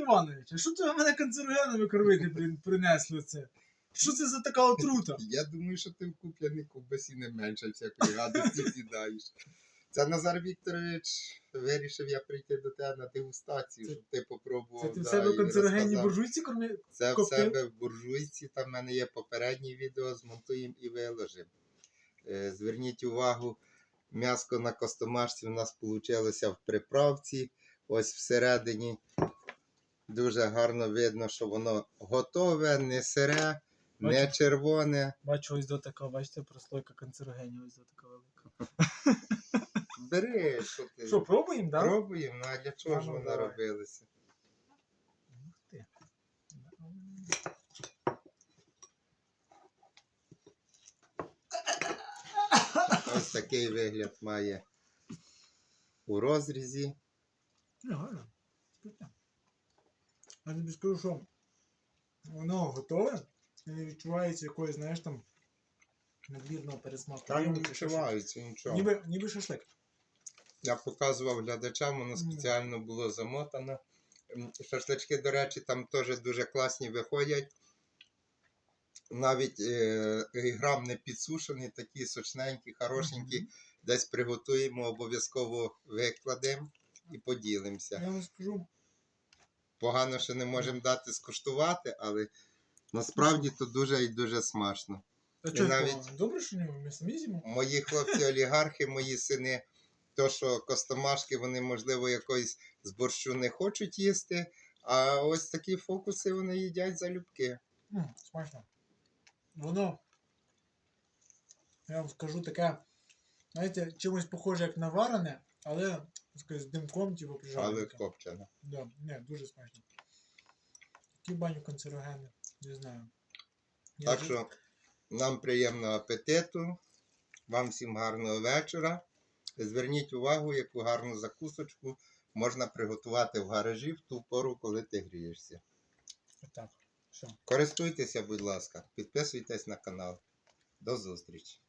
Іванович, а що ти мене канцерогенами кормити при- принесли це? Що це за така отрута? Я думаю, що ти в куп'яний ковбасі не менше всякої радості з'їдаєш. Це Назар Вікторович вирішив я прийти до тебе на дегустацію, Це- щоб ти попробував. Це ти в да, себе в канцерогенній буржуйці кормі? Це в себе в буржуйці, там в мене є попереднє відео, змонтуємо і виложимо. Е, Зверніть увагу, м'яско на костомашці у нас вийшло в приправці. Ось всередині дуже гарно видно, що воно готове, не сире, не червоне. Бачу, ось до така, бачите, прослойка канцерогенів, ось до така велика. Бери, що ти. Що, пробуємо, так? Да? Пробуємо, ну а для чого ж ну, вона давай. робилася? Ось такий вигляд має у розрізі. Гарно. Я тобі скажу, що воно готове і не відчувається якоїсь, знаєш, там надмірного пересмаку. Там не відчувається нічого. Ніби, ніби шашлик. Я показував глядачам, воно спеціально було замотано. Шашлички, до речі, там теж дуже класні виходять. Навіть е, грам не підсушені, такі сочненькі, хорошенькі. Мгм. Десь приготуємо, обов'язково викладемо і поділимося. Я вам скажу, Погано, що не можемо дати скуштувати, але насправді то дуже і дуже смачно. а чого навіть- добре, що ми самі з'їмо? Мої хлопці олігархи, мої сини, то що костомашки, вони, можливо, якоїсь з борщу не хочуть їсти. А ось такі фокуси вони їдять залюбки. М, смачно. Воно, я вам скажу, таке, знаєте, чимось похоже, як на варене, але з димком, типу, Але прижарненьке. копчено. Да, не, дуже смачно. Які баню канцерогени, не знаю. Я Так ж- що нам приємного апетиту, вам всім гарного вечора. Зверніть увагу, яку гарну закусочку можна приготувати в гаражі в ту пору, коли ти грієшся. Так, все. Користуйтеся, будь ласка, підписуйтесь на канал. До зустрічі!